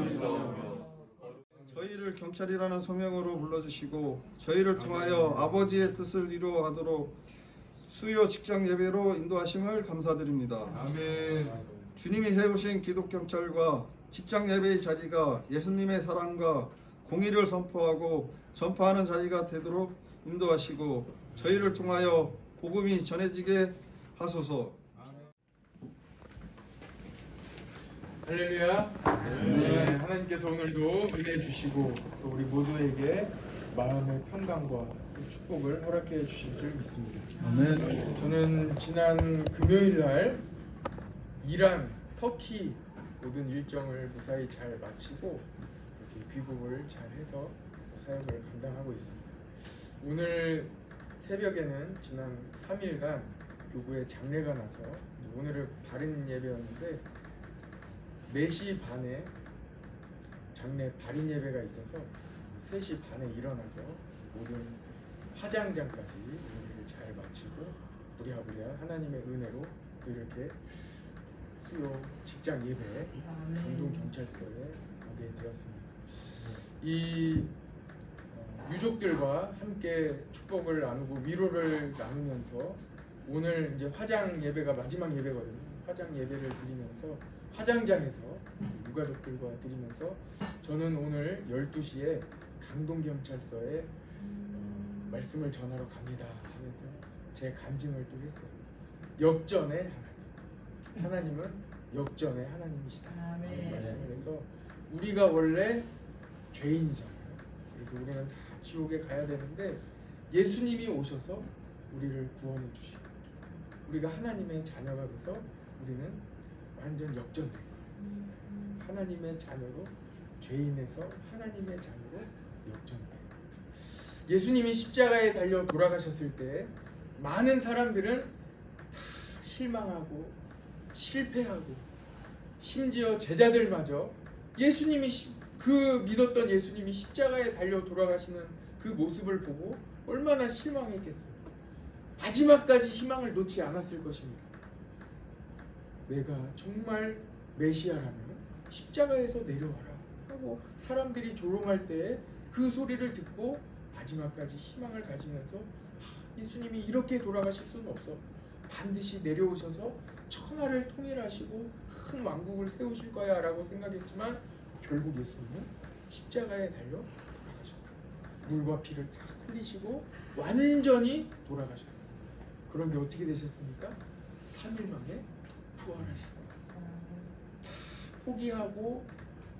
믿사오며 저희를 경찰이라는 소명으로 불러주시고 저희를 통하여 아버지의 뜻을 이루어가도록 수요 직장 예배로 인도하심을 감사드립니다. 아멘. 주님이 세우신 기독 경찰과 직장 예배의 자리가 예수님의 사랑과 공의를 선포하고 전파하는 자리가 되도록 인도하시고 저희를 통하여 복음이 전해지게 하소서. 할렐루야. 네, 하나님께서 오늘도 은혜 주시고 또 우리 모두에게 마음의 평강과 그 축복을 허락해 주실 줄 믿습니다. 아멘. 저는 지난 금요일 날 이란, 터키 모든 일정을 무사히 잘 마치고 이렇게 귀국을 잘 해서 사역을 감당하고 있습니다. 오늘 새벽에는 지난 3일간 교구에 장례가 나서 오늘은 바른 예배였는데 4시 반에 장례 발인 예배가 있어서 3시 반에 일어나서 모든 화장장까지 예배를 잘 마치고 부랴부랴 하나님의 은혜로 또 이렇게 수요 직장 예배 강동 경찰서에 오게 되었습니다. 이 어, 유족들과 함께 축복을 나누고 위로를 나누면서 오늘 이제 화장 예배가 마지막 예배거든요. 화장 예배를 드리면서 화장장에서 유가족들과 드리면서 저는 오늘 12시에 강동경찰서에 어, 말씀을 전하러 갑니다 하면서 제 간증을 또 했어요. 역전의 하나님. 하나님은 역전의 하나님이시다. 아멘. 말씀을 해서 우리가 원래 죄인이잖아요. 그래서 우리는 다 지옥에 가야 되는데 예수님이 오셔서 우리를 구원해 주시고 우리가 하나님의 자녀가 돼서 우리는 완전 역전된 거예요. 하나님의 자녀로 죄인에서 하나님의 자녀로 역전된 거예요. 예수님이 십자가에 달려 돌아가셨을 때 많은 사람들은 다 실망하고 실패하고 심지어 제자들마저 예수님이 시- 그 믿었던 예수님이 십자가에 달려 돌아가시는 그 모습을 보고 얼마나 실망했겠어요. 마지막까지 희망을 놓지 않았을 것입니다. 내가 정말 메시아라면 십자가에서 내려와라 하고 사람들이 조롱할 때 그 소리를 듣고 마지막까지 희망을 가지면서 하, 예수님이 이렇게 돌아가실 수는 없어. 반드시 내려오셔서 천하를 통일하시고 큰 왕국을 세우실 거야 라고 생각했지만 결국 예수님은 십자가에 달려 돌아가셨어요. 물과 피를 다 흘리시고 완전히 돌아가셨어요. 그런데 어떻게 되셨습니까? 3일 만에 부활하시고 다 포기하고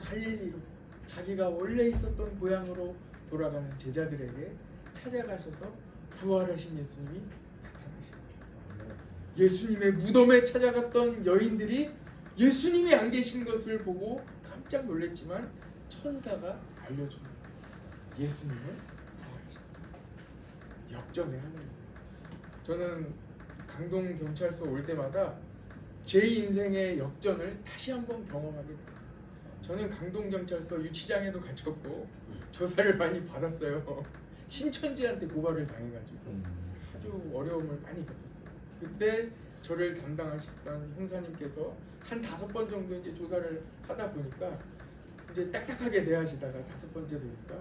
갈릴리로 자기가 원래 있었던 고향으로 돌아가는 제자들에게 찾아가셔서 부활하신 예수님이 나타나십니다. 예수님의 무덤에 찾아갔던 여인들이 예수님이 안 계신 것을 보고 깜짝 놀랐지만 천사가. 예수님은 부활하셨다. 역전의 하나님. 저는 강동 경찰서 올 때마다 제 인생의 역전을 다시 한번 경험하게 돼요. 저는 강동 경찰서 유치장에도 갇혔고 조사를 많이 받았어요. 신천지한테 고발을 당해가지고 아주 어려움을 많이 겪었어요. 그때 저를 담당하셨던 형사님께서 한 다섯 번 정도 이제 조사를 하다 보니까 이제 딱딱하게 대하시다가 다섯 번째 되니까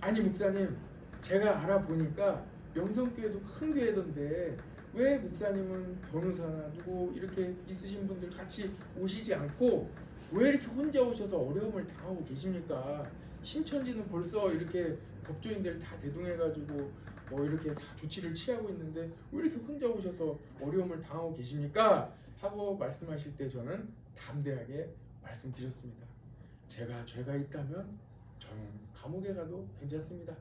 아니 목사님 제가 알아보니까 명성교회도 큰 교회던데 왜 목사님은 변호사나 누구 이렇게 있으신 분들 같이 오시지 않고 왜 이렇게 혼자 오셔서 어려움을 당하고 계십니까? 신천지는 벌써 이렇게 법조인들 다 대동해가지고 뭐 이렇게 다 조치를 취하고 있는데 왜 이렇게 혼자 오셔서 어려움을 당하고 계십니까? 하고 말씀하실 때 저는 담대하게 말씀드렸습니다. 제가 죄가 있다면 저는 감옥에 가도 괜찮습니다.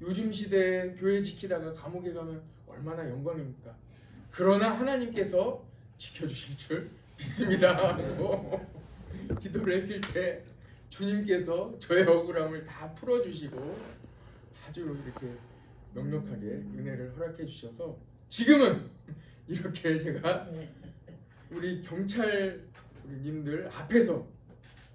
요즘 시대에 교회 지키다가 감옥에 가면 얼마나 영광입니까? 그러나 하나님께서 지켜주실 줄 믿습니다. 기도를 했을 때 주님께서 저의 억울함을 다 풀어주시고 아주 이렇게 넉넉하게 은혜를 허락해 주셔서 지금은 이렇게 제가 우리 경찰 우리 님들 앞에서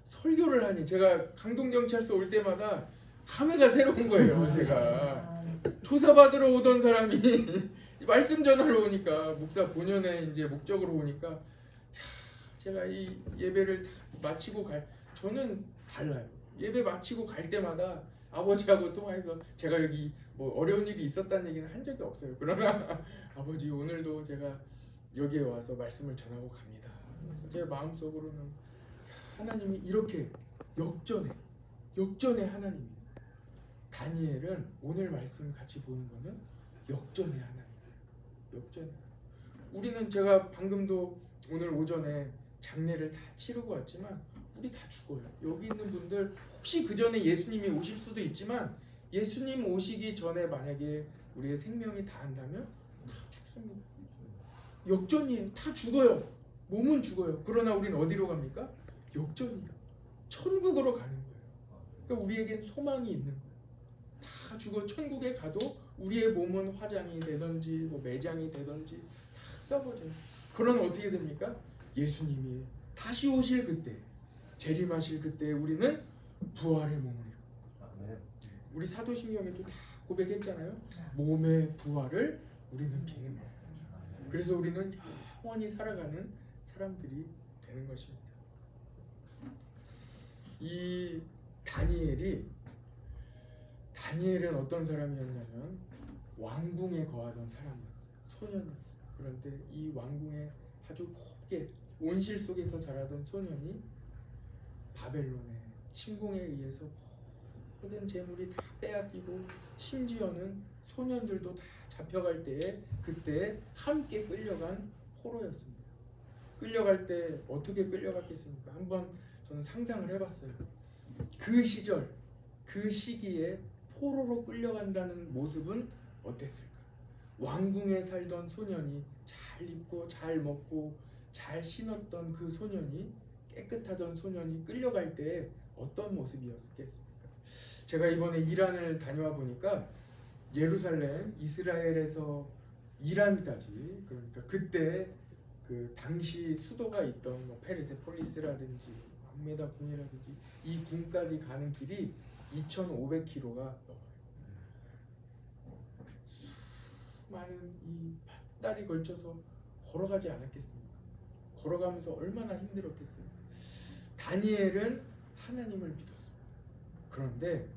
설교를 하니 제가 강동 경찰서 올 때마다 감회가 새로운 거예요. 제가 조사받으러 오던 사람이 말씀 전하러 오니까 목사 본연의 이제 목적으로 오니까 야, 제가 이 예배를 다 마치고 갈 저는 달라요. 예배 마치고 갈 때마다 아버지하고 통화해서 제가 여기 뭐 어려운 일이 있었다는 얘기는 한 적이 없어요. 그러나 아버지 오늘도 제가 여기에 와서 말씀을 전하고 갑니다. 제 마음속으로는 하나님이 이렇게 역전해 역전의 하나님이에요. 다니엘은 오늘 말씀 같이 보는 거는 역전의 하나님. 역전. 우리는 제가 방금도 오늘 오전에 장례를 다 치르고 왔지만 우리 다 죽어요. 여기 있는 분들 혹시 그 전에 예수님이 오실 수도 있지만 예수님 오시기 전에 만약에 우리의 생명이 다 한다면 다 죽습니다. 역전이에요. 다 죽어요. 몸은 죽어요. 그러나 우리는 어디로 갑니까? 역전이요. 천국으로 가는 거예요. 그러니까 우리에겐 소망이 있는 거예요. 다 죽어 천국에 가도 우리의 몸은 화장이 되든지 뭐 매장이 되든지 다 썩어져요. 그러면 어떻게 됩니까? 예수님이 다시 오실 그때 재림하실 그때 우리는 부활의 몸을 입고 우리 사도신경에도 다 고백했잖아요. 몸의 부활을 우리는 비는 거예요. 그래서 우리는 영원히 살아가는 사람들이 되는 것입니다. 이 다니엘이 다니엘은 어떤 사람이었냐면 왕궁에 거하던 사람이었어요. 소년이었어요. 그런데 이 왕궁에 아주 곱게 온실 속에서 자라던 소년이 바벨론의 침공에 의해서 모든 재물이 다 빼앗기고 심지어는 소년들도 다 잡혀갈 때에 그때 함께 끌려간 포로였습니다. 끌려갈 때 어떻게 끌려갔겠습니까? 한번 저는 상상을 해봤어요. 그 시절, 그 시기에 포로로 끌려간다는 모습은 어땠을까? 왕궁에 살던 소년이 잘 입고 잘 먹고 잘 신었던 그 소년이 깨끗하던 소년이 끌려갈 때 어떤 모습이었겠습니까? 제가 이번에 이란을 다녀와 보니까 예루살렘, 이스라엘에서 이란까지 그러니까 그때 그 당시 수도가 있던 뭐 페르세폴리스라든지 왕메다 궁이라든지 이 궁까지 가는 길이 2,500km가 넘어요. 수많은 이 밭달이 걸쳐서 걸어가지 않았겠습니까? 걸어가면서 얼마나 힘들었겠어요. 다니엘은 하나님을 믿었습니다. 그런데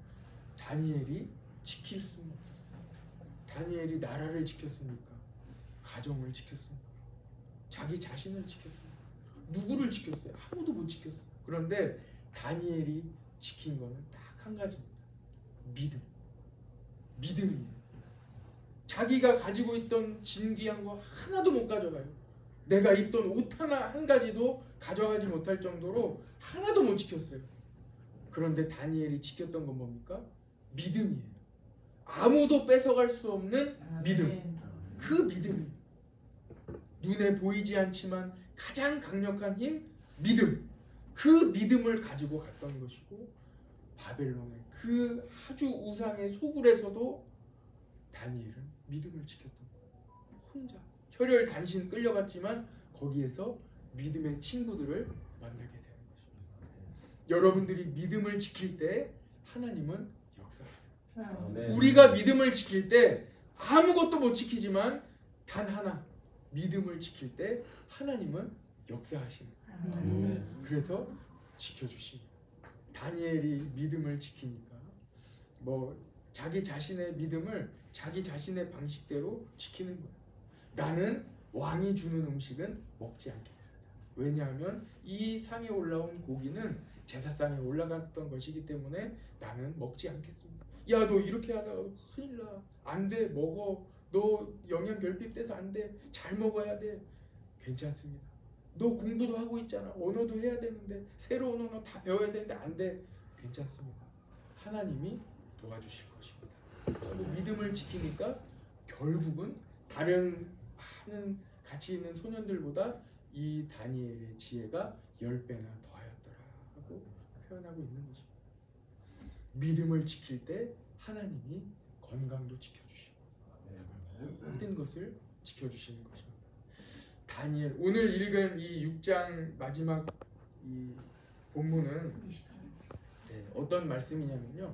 다니엘이 지킬 수는 없었어요. 다니엘이 나라를 지켰습니까? 가정을 지켰습니까? 자기 자신을 지켰습니까? 누구를 지켰어요? 아무도 못 지켰어요. 그런데 다니엘이 지킨 거는 딱 한 가지입니다. 믿음. 믿음이에요. 자기가 가지고 있던 진귀한 거 하나도 못 가져가요. 내가 입던 옷 하나 한 가지도 가져가지 못할 정도로 하나도 못 지켰어요. 그런데 다니엘이 지켰던 건 뭡니까? 믿음이에요. 아무도 뺏어갈 수 없는 믿음. 그 믿음. 눈에 보이지 않지만 가장 강력한 힘, 믿음. 그 믿음을 가지고 갔던 것이고 바벨론의 그 아주 우상의 소굴에서도 다니엘은 믿음을 지켰던 거예요. 혼자 혈혈 단신 끌려갔지만 거기에서 믿음의 친구들을 만나게. 여러분들이 믿음을 지킬 때 하나님은 역사하세요. 우리가 믿음을 지킬 때 아무것도 못 지키지만 단 하나 믿음을 지킬 때 하나님은 역사하시는 거예요. 그래서 지켜주십니다. 다니엘이 믿음을 지키니까 뭐 자기 자신의 믿음을 자기 자신의 방식대로 지키는 거예요. 나는 왕이 주는 음식은 먹지 않겠습니다. 왜냐하면 이 상에 올라온 고기는 제사상에 올라갔던 것이기 때문에 나는 먹지 않겠습니다. 야 너 이렇게 하다가 큰일 나. 안 돼. 먹어. 너 영양 결핍돼서 안 돼. 잘 먹어야 돼. 괜찮습니다. 너 공부도 하고 있잖아. 언어도 해야 되는데 새로운 언어 다 배워야 되는데 안 돼. 괜찮습니다. 하나님이 도와주실 것입니다. 믿음을 지키니까 결국은 다른 많은 가치 있는 소년들보다 이 다니엘의 지혜가 열 배나 더하였더라고 표현하고 있는 것입니다. 믿음을 지킬 때 하나님이 건강도 지켜주시고 모든 것을 지켜주시는 것입니다. 다니엘 오늘 읽은 이 6장 마지막 이 본문은 네, 어떤 말씀이냐면요.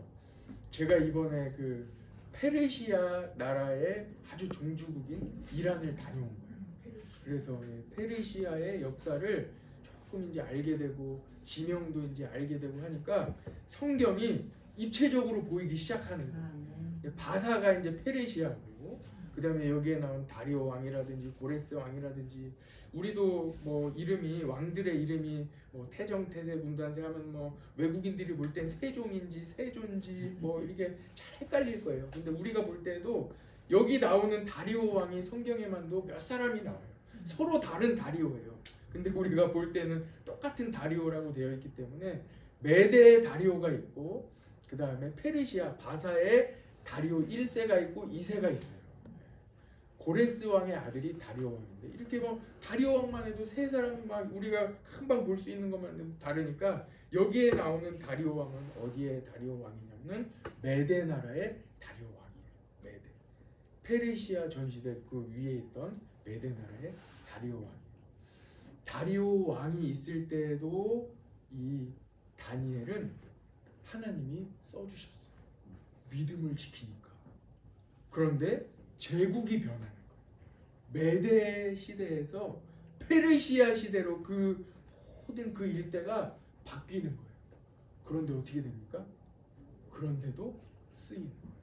제가 이번에 그 페르시아 나라의 아주 종주국인 이란을 다녀온 거예요. 그래서 이 페르시아의 역사를 조금 이제 알게 되고 지명도 이제 알게 되고 하니까 성경이 입체적으로 보이기 시작하는 거예요. 바사가 이제 페르시아고 그다음에 여기에 나온 다리오 왕이라든지 고레스 왕이라든지 우리도 뭐 이름이 왕들의 이름이 뭐 태정 태세 문단세 하면 뭐 외국인들이 볼 땐 세종인지 세존지 뭐 이렇게 잘 헷갈릴 거예요. 근데 우리가 볼 때도 여기 나오는 다리오 왕이 성경에만도 몇 사람이 나와요. 서로 다른 다리오예요. 근데 우리가 볼 때는 똑같은 다리오라고 되어 있기 때문에 메대의 다리오가 있고 그 다음에 페르시아 바사의 다리오 1세가 있고 2세가 있어요. 고레스 왕의 아들이 다리오 왕인데 이렇게 뭐 다리오 왕만 해도 세 사람이 막 우리가 금방 볼 수 있는 것만 다르니까 여기에 나오는 다리오 왕은 어디의 다리오 왕이냐면 메데 나라의 다리오 왕이에요. 메데. 페르시아 전시대 그 위에 있던 메데 나라의 다리오 왕이에요. 다리오 왕이 있을 때도 이 다니엘은 하나님이 써주셨어요. 믿음을 지키니까. 그런데 제국이 변하는 거예요. 메데 시대에서 페르시아 시대로 그 모든 그 일대가 바뀌는 거예요. 그런데 어떻게 됩니까? 그런데도 쓰이는 거예요.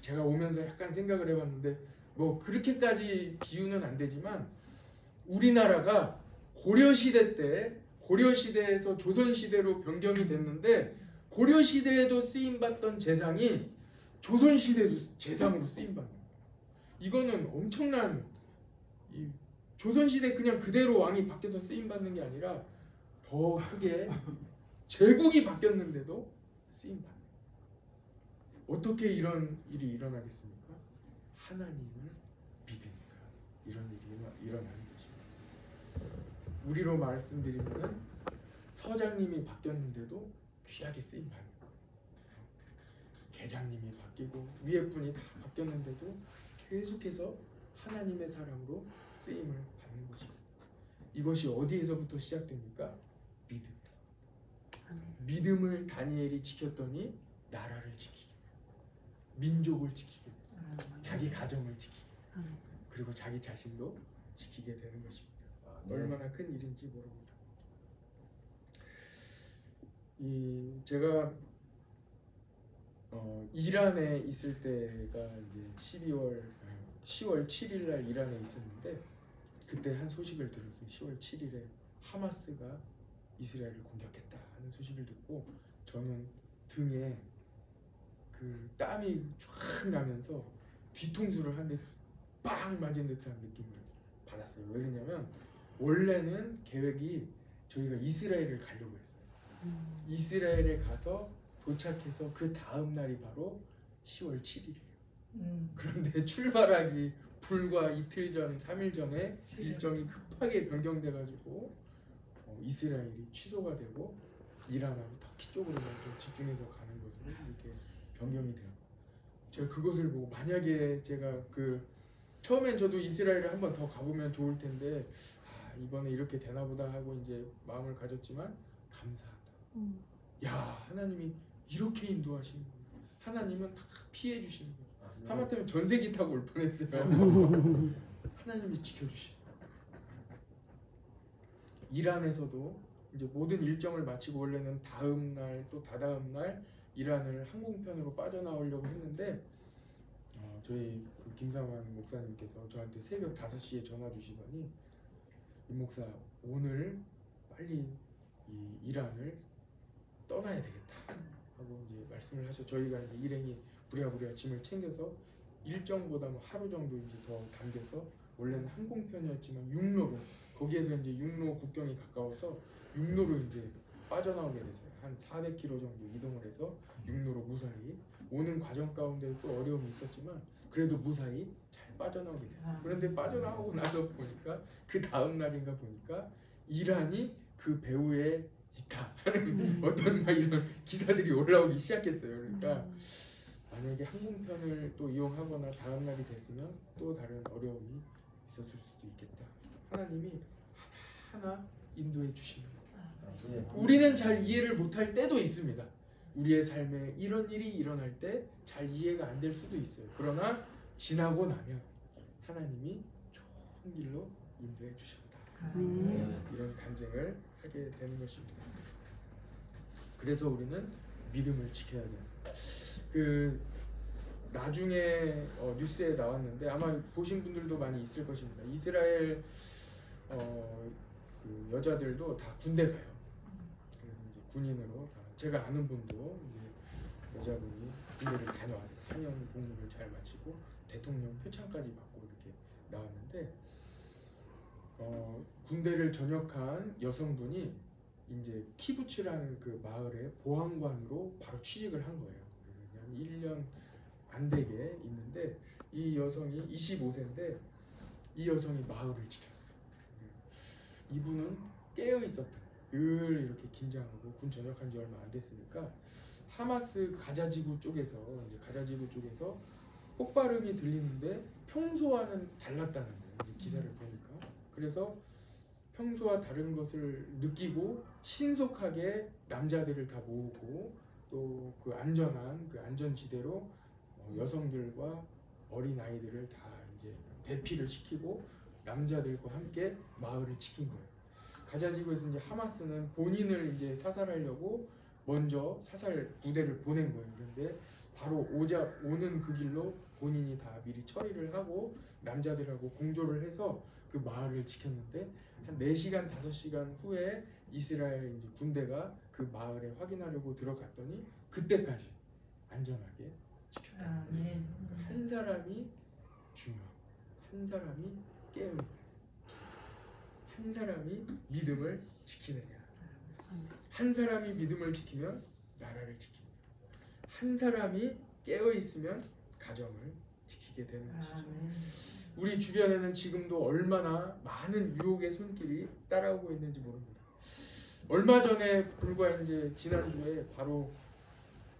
제가 오면서 약간 생각을 해봤는데 뭐 그렇게까지 비유는 안 되지만 우리나라가 고려 시대 때 고려 시대에서 조선 시대로 변경이 됐는데 고려 시대에도 쓰임 받던 재상이 조선 시대도 재상으로 쓰임 받는 거예요. 이거는 엄청난 이 조선 시대 그냥 그대로 왕이 바뀌어서 쓰임 받는 게 아니라 더 크게 제국이 바뀌었는데도 쓰임 받는 거예요. 어떻게 이런 일이 일어나겠습니까? 하나님을 믿으니까 이런 일이 일어나- 일어나는. 우리로 말씀드리면 서장님이 바뀌었는데도 귀하게 쓰임 받는 거예요. 계장님이 바뀌고 위에 분이 다 바뀌었는데도 계속해서 하나님의 사람으로 쓰임을 받는 것입니다. 이것이 어디에서부터 시작됩니까? 믿음에서. 믿음을 다니엘이 지켰더니 나라를 지키게, 민족을 지키게, 자기 가정을 지키게, 그리고 자기 자신도 지키게 되는 것입니다. 얼마나 큰 일인지 모릅니다. 이 제가 어, 이란에 있을 때가 이제 12월 10월 7일 날 이란에 있었는데 그때 한 소식을 들었어요. 10월 7일에 하마스가 이스라엘을 공격했다 하는 소식을 듣고 저는 등에 그 땀이 쫙 나면서 뒤통수를 한 대 빵 맞은 듯한 느낌을 받았어요. 왜 그러냐면 원래는 계획이 저희가 이스라엘을 가려고 했어요. 이스라엘에 가서 도착해서 그 다음 날이 바로 10월 7일이에요. 그런데 출발하기 불과 이틀 전, 3일 전에 일정이 급하게 변경돼가지고 어, 이스라엘이 취소가 되고 이란하고 터키 쪽으로만 좀 집중해서 가는 것으로 이렇게 변경이 돼요. 제가 그것을 보고 만약에 제가 그 처음엔 저도 이스라엘을 한번 더 가보면 좋을 텐데 아, 이번에 이렇게 되나 보다 하고 이제 마음을 가졌지만 감사하다. 야 하나님이 이렇게 인도하시는 거예요. 하나님은 다 피해 주시는 거예요. 하마터면 전세기 타고 올 뻔했어요. 하나님이 지켜주시. 이란에서도 이제 모든 일정을 마치고 원래는 다음 날 또 다다음 날 이란을 항공편으로 빠져나오려고 했는데 어, 저희 그 김상환 목사님께서 저한테 새벽 5시에 전화 주시더니 이 목사 오늘 빨리 이 이란을 떠나야 되겠다 하고 이제 말씀을 하셔. 저희가 이제 일행이 부랴부랴 짐을 챙겨서 일정보다 뭐 하루 정도 이제 더 당겨서 원래는 항공편이었지만 육로로 거기에서 이제 육로 국경이 가까워서 육로로 이제 빠져나오게 됐어요. 한 400km 정도 이동을 해서 육로로 무사히 오는 과정 가운데 또 어려움이 있었지만 그래도 무사히 잘 빠져나오게 됐어요. 그런데 빠져나오고 나서 보니까 그 다음 날인가 보니까 이란이 그 배후에 있다 하는 어떤 막 이런 기사들이 올라오기 시작했어요. 그러니까 만약에 항공편을 또 이용하거나 다음 날이 됐으면 또 다른 어려움이 있었을 수도 있겠다. 하나님이 하나하나 인도해 주시는 거예요. 우리는 잘 이해를 못할 때도 있습니다. 우리의 삶에 이런 일이 일어날 때 잘 이해가 안 될 수도 있어요. 그러나 지나고 나면 하나님이 좋은 길로 인도해 주셨다. 이런 간증을 하게 되는 것입니다. 그래서 우리는 믿음을 지켜야 돼요. 그 나중에 어, 뉴스에 나왔는데 아마 보신 분들도 많이 있을 것입니다. 이스라엘 어, 그 여자들도 다 군대 가요. 그래서 이제 군인으로 다 제가 아는 분도 이제 여자분이 군대를 다녀와서 4년 복무를 잘 마치고 대통령 표창까지 받고 이렇게 나왔는데 어, 군대를 전역한 여성분이 이제 키부츠라는 그 마을의 보안관으로 바로 취직을 한 거예요. 한 1년 안 되게 있는데 이 여성이 25세인데 이 여성이 마을을 지켰어요. 이분은 깨어 있었다. 늘 이렇게 긴장하고 군 전역한 지 얼마 안 됐으니까 하마스 가자지구 쪽에서 이제 가자지구 쪽에서 폭발음이 들리는데 평소와는 달랐다는 거예요. 기사를 보니까 그래서 평소와 다른 것을 느끼고 신속하게 남자들을 다 모으고 또 그 안전한 그 안전지대로 어, 여성들과 어린 아이들을 다 이제 대피를 시키고 남자들과 함께 마을을 지킨 거예요. 가자지구에서 이제 하마스는 본인을 이제 사살하려고 먼저 사살 부대를 보낸 거예요. 그런데 바로 오자 오는 그 길로 본인이 다 미리 처리를 하고 남자들하고 공조를 해서 그 마을을 지켰는데 한 4시간 5시간 후에 이스라엘 이제 군대가 그 마을에 확인하려고 들어갔더니 그때까지 안전하게 지켰다. 한 사람이 중요하고 한 사람이 깨어있는 한 사람이 믿음을 지키느냐. 한 사람이 믿음을 지키면 나라를 지킵니다 한 사람이 깨어 있으면 가정을 지키게 되는 것이죠 우리 주변에는 지금도 얼마나 많은 유혹의 손길이 따라오고 있는지 모릅니다 얼마 전에 불과 이제 지난주에 바로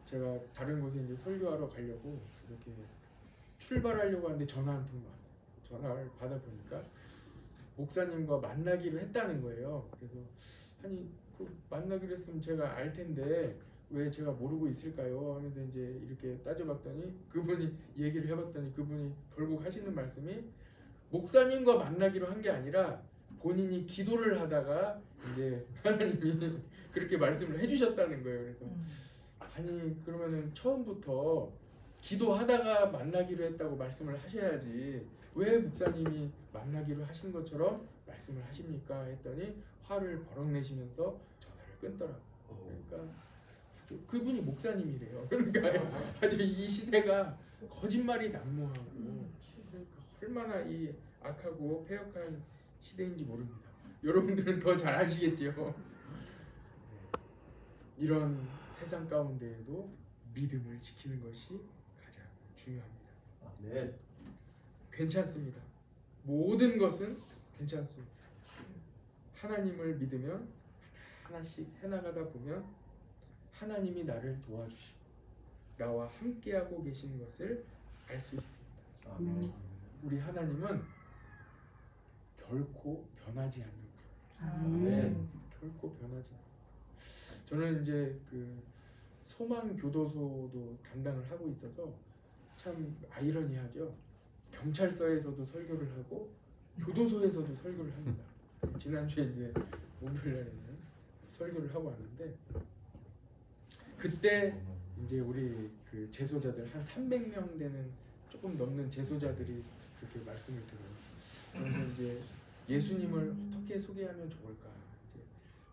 제가 다른 곳에 이제 설교하러 가려고 이렇게 출발하려고 하는데 전화 한 통 왔어요. 전화를 받아 보니까 목사님과 만나기로 했다는 거예요. 그래서 아니 그 만나기로 했으면 제가 알 텐데 왜 제가 모르고 있을까요? 하면서 이제 이렇게 따져봤더니 그분이 얘기를 해봤더니 그분이 결국 하시는 말씀이 목사님과 만나기로 한 게 아니라 본인이 기도를 하다가 이제 하나님이 그렇게 말씀을 해주셨다는 거예요. 그래서 아니 그러면은 처음부터 기도하다가 만나기로 했다고 말씀을 하셔야지 왜 목사님이 만나기로 하신 것처럼 말씀을 하십니까 했더니 화를 버럭 내시면서 전화를 끊더라고 그러니까 아주 그분이 목사님이래요 그러니까 아주 이 시대가 거짓말이 난무하고 그러니까 얼마나 이 악하고 폐역한 시대인지 모릅니다 여러분들은 더 잘 아시겠죠 이런 세상 가운데에도 믿음을 지키는 것이 가장 중요합니다. 네. 괜찮습니다. 모든 것은 괜찮습니다. 하나님을 믿으면 하나씩 해나가다 보면 하나님이 나를 도와주시고 나와 함께하고 계신 것을 알 수 있습니다. 아멘. 우리 하나님은 결코 변하지 않는 분. 아멘. 결코 변하지 않아요. 저는 이제 그 소망 교도소도 담당을 하고 있어서 참 아이러니하죠. 경찰서에서도 설교를 하고 교도소에서도 설교를 합니다. 지난주에 이제 목요일 날에는 설교를 하고 왔는데 그때 이제 우리 그 재소자들 한 300명 되는 조금 넘는 재소자들이 그렇게 말씀을 들어요. 그래서 이제 예수님을 어떻게 소개하면 좋을까 이제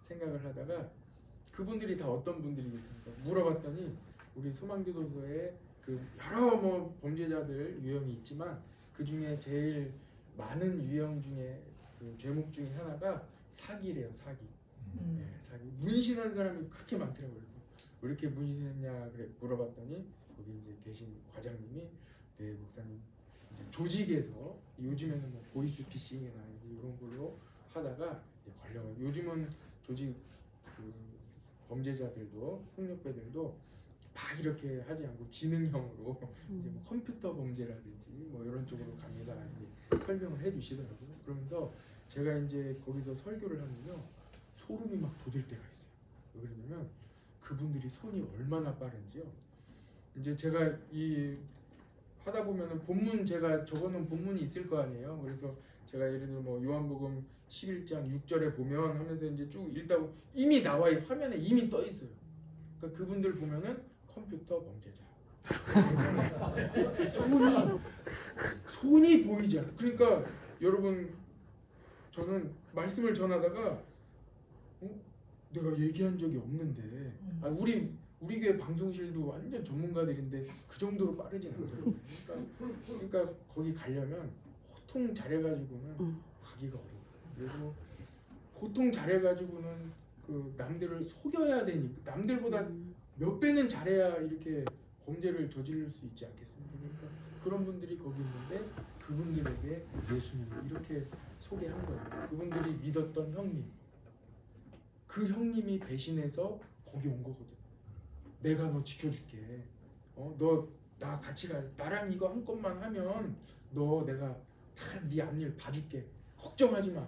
생각을 하다가 그분들이 다 어떤 분들이겠습니까? 물어봤더니 우리 소망교도소에 그 여러 뭐 범죄자들 유형이 있지만 그 중에 제일 많은 유형 중에 그 죄목 중에 하나가 사기래요 사기. 네, 사기. 문신한 사람이 그렇게 많더라고요. 왜 이렇게 문신했냐 그래 물어봤더니 거기 이제 계신 과장님이 네 목사님 조직에서 요즘에는 뭐 보이스 피싱이나 이런 걸로 하다가 이제 걸려요. 요즘은 조직 그 범죄자들도 폭력배들도 막 이렇게 하지 않고 지능형으로 이제 뭐 컴퓨터 범죄라든지 뭐 이런 쪽으로 갑니다. 이제 설명을 해주시더라고요. 그러면서 제가 이제 거기서 설교를 하면요 소름이 막 돋을 때가 있어요. 왜 그러냐면 그분들이 손이 얼마나 빠른지요. 이제 제가 이 하다 보면은 본문 제가 적어놓은 본문이 있을 거 아니에요. 그래서 제가 예를 들어 뭐 요한복음 11장 6절에 보면 하면서 이제 쭉 읽다 보면 이미 나와 있 화면에 이미 떠 있어요. 그러니까 그분들 보면은 컴퓨터 범죄자. 손이 손이 보이지 않아. 그러니까 여러분 저는 말씀을 전하다가 어? 내가 얘기한 적이 없는데 아, 우리 우리 교회 방송실도 완전 전문가들인데 그 정도로 빠르진 않아요. 그러니까, 그러니까 거기 가려면 보통 잘해가지고는 가기가 어려워. 그리고 보통 잘해가지고는 그 남들을 속여야 되니까 남들보다 몇 배는 잘해야 이렇게 범죄를 저지를 수 있지 않겠습니까? 그러니까 그런 분들이 거기 있는데 그분들에게 예수님을 이렇게 소개한 거예요. 그분들이 믿었던 형님. 그 형님이 배신해서 거기 온 거거든. 내가 너 지켜줄게. 어, 너 나 같이 가. 나랑 이거 한 건만 하면 너 내가 다 네 앞일 봐줄게. 걱정하지 마.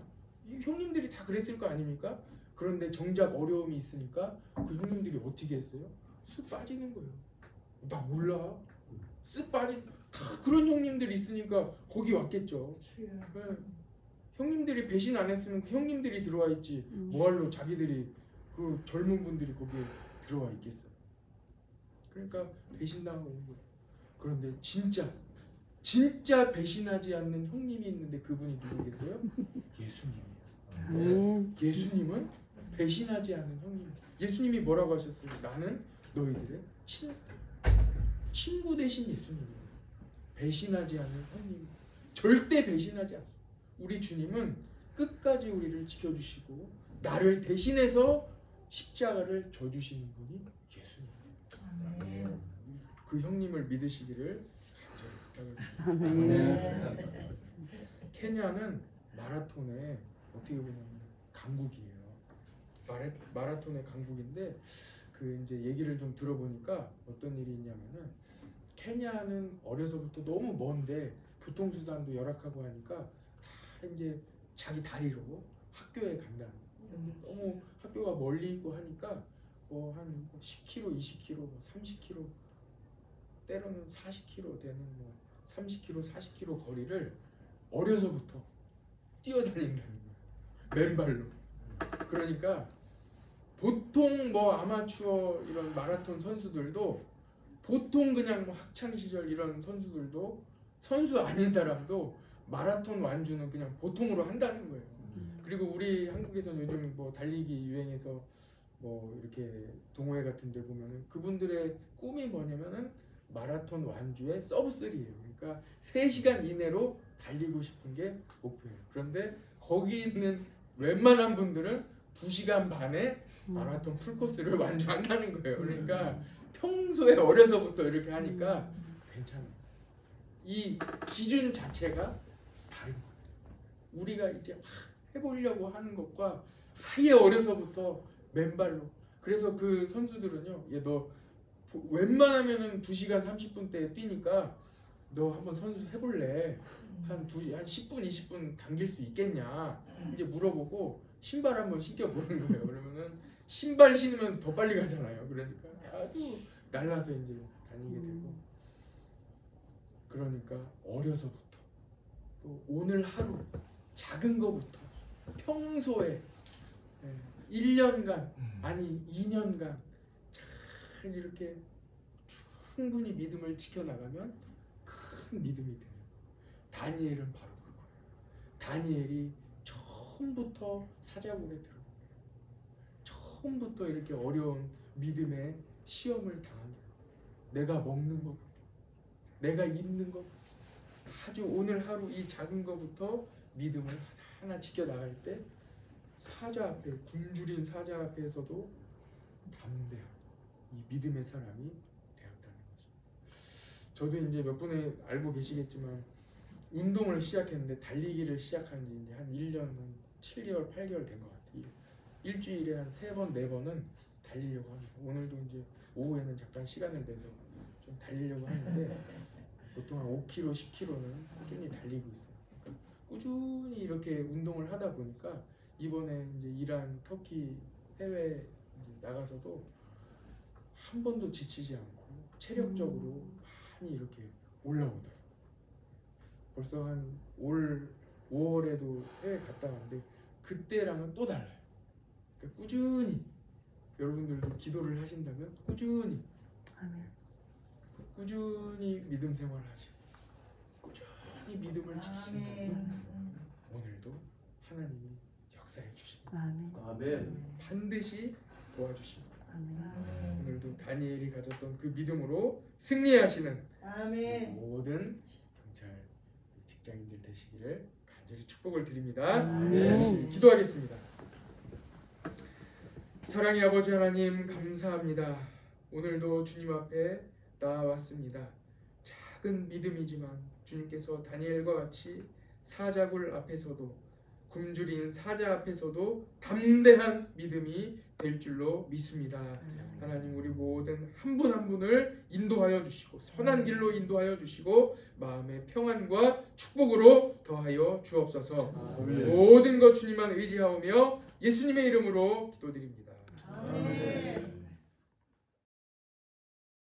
이 형님들이 다 그랬을 거 아닙니까? 그런데 정작 어려움이 있으니까 그 형님들이 어떻게 했어요? 쑥 빠지는 거예요. 나 몰라. 쓱 빠진 다 그런 형님들이 있으니까 거기 왔겠죠. 네. 형님들이 배신 안 했으면 그 형님들이 들어와 있지. 뭐할로 자기들이 그 젊은 분들이 거기에 들어와 있겠어. 그러니까 배신당하고 온 거예요. 그런데 진짜 진짜 배신하지 않는 형님이 있는데 그분이 누구겠어요? 예수님이에요. 아멘. 예수님은 배신하지 않는 형님. 예수님이 뭐라고 하셨어요? 나는 너희들의 친 친구 대신 예수님이에요. 배신하지 않는 형님. 절대 배신하지 않습니다. 우리 주님은 끝까지 우리를 지켜주시고 나를 대신해서 십자가를 져주시는 분이 예수님. 그 형님을 믿으시기를 간절히 부탁을 드립니다. 아멘. 케냐는 마라톤의 어떻게 보면 강국이에요. 마라, 마라톤의 강국인데 그 이제 얘기를 좀 들어보니까 어떤 일이 있냐면은 케냐는 어려서부터 너무 먼데 교통수단도 열악하고 하니까 다 이제 자기 다리로 학교에 거예요. 너무 학교가 멀리 있고 하니까 뭐 한 10km, 20km, 뭐 30km 때로는 40km 되는 뭐 30km, 40km 거리를 어려서부터 뛰어다닌다는 거예요. 맨발로. 그러니까 보통 뭐 아마추어 이런 마라톤 선수들도 보통 그냥 뭐 학창 시절 이런 선수들도 선수 아닌 사람도 마라톤 완주는 그냥 보통으로 한다는 거예요. 그리고 우리 한국에서는 요즘 뭐 달리기 유행해서 뭐 이렇게 동호회 같은 데 보면은 그분들의 꿈이 뭐냐면은 마라톤 완주의 서브 3예요. 그러니까 3시간 이내로 달리고 싶은 게 목표예요. 그런데 거기 있는 웬만한 분들은 2시간 반에 마라톤 풀코스를 완주한다는 거예요. 그러니까 평소에 어려서부터 이렇게 하니까 괜찮아요. 이 기준 자체가. 우리가 이제 막 해보려고 하는 것과 아예 어려서부터 맨발로. 그래서 그 선수들은요, 얘너 웬만하면은 2시간 30분대 뛰니까 너 한번 선수 해볼래? 한, 두, 한 10분, 20분 당길 수 있겠냐? 이제 물어보고 신발 한번 신겨보는 거예요. 그러면은 신발 신으면 더 빨리 가잖아요. 그러니까 아주 날라서 이제 다니게 되고. 그러니까 어려서부터 또 오늘 하루 작은 거부터 평소에 예, 1년간 아니 2년간 잘 이렇게 충분히 믿음을 지켜나가면 큰 믿음이 돼요. 다니엘은 바로 그거예요. 다니엘이 처음부터 사자굴에 들어간 거예요. 처음부터 이렇게 어려운 믿음의 시험을 당한 거예요. 내가 먹는 것, 내가 입는 것, 아주 오늘 하루 이 작은 것부터 믿음을 하나 지켜나갈 때 사자 앞에 굶주린 사자 앞에서도 담대한 이 믿음의 사람이 되었다는 거죠. 저도 이제 몇 분에 알고 계시겠지만 운동을 시작했는데 달리기를 시작한 지 이제 한 1년, 7개월, 8개월 된 것 같아요. 일주일에 한세 번, 네 번은 달리려고 합니다. 오늘도 이제 오후에는 잠깐 시간을 내서 좀 달리려고 하는데 보통 한 5km, 10km는 꾸준히 달리고 있어요. 꾸준히 이렇게 운동을 하다 보니까 이번에 이제 이란, 터키 해외 나가서도 한 번도 지치지 않고 체력적으로 많이 이렇게 올라오더라고요. 벌써 한 올 5월에도 해외 갔다 왔는데 그때랑은 또 달라요. 그러니까 꾸준히 여러분들도 기도를 하신다면 꾸준히 꾸준히 믿음 생활을 하시고 꾸준히 믿음을 지키신다면 오늘도 하나님이 역사해 주신다. 아멘. 아멘. 반드시 도와주십니다. 아멘. 오늘도 다니엘이 가졌던 그 믿음으로 승리하시는 아멘. 모든 경찰 직장인들 되시기를 간절히 축복을 드립니다. 아멘. 다시 기도하겠습니다. 사랑의 아버지 하나님 감사합니다. 오늘도 주님 앞에 나왔습니다. 작은 믿음이지만 주님께서 다니엘과 같이 사자굴 앞에서도 굶주린 사자 앞에서도 담대한 믿음이 될 줄로 믿습니다. 하나님 우리 모든 한 분 한 분을 인도하여 주시고 선한 길로 인도하여 주시고 마음의 평안과 축복으로 더하여 주옵소서. 아멘. 모든 것 주님만 의지하오며 예수님의 이름으로 기도드립니다.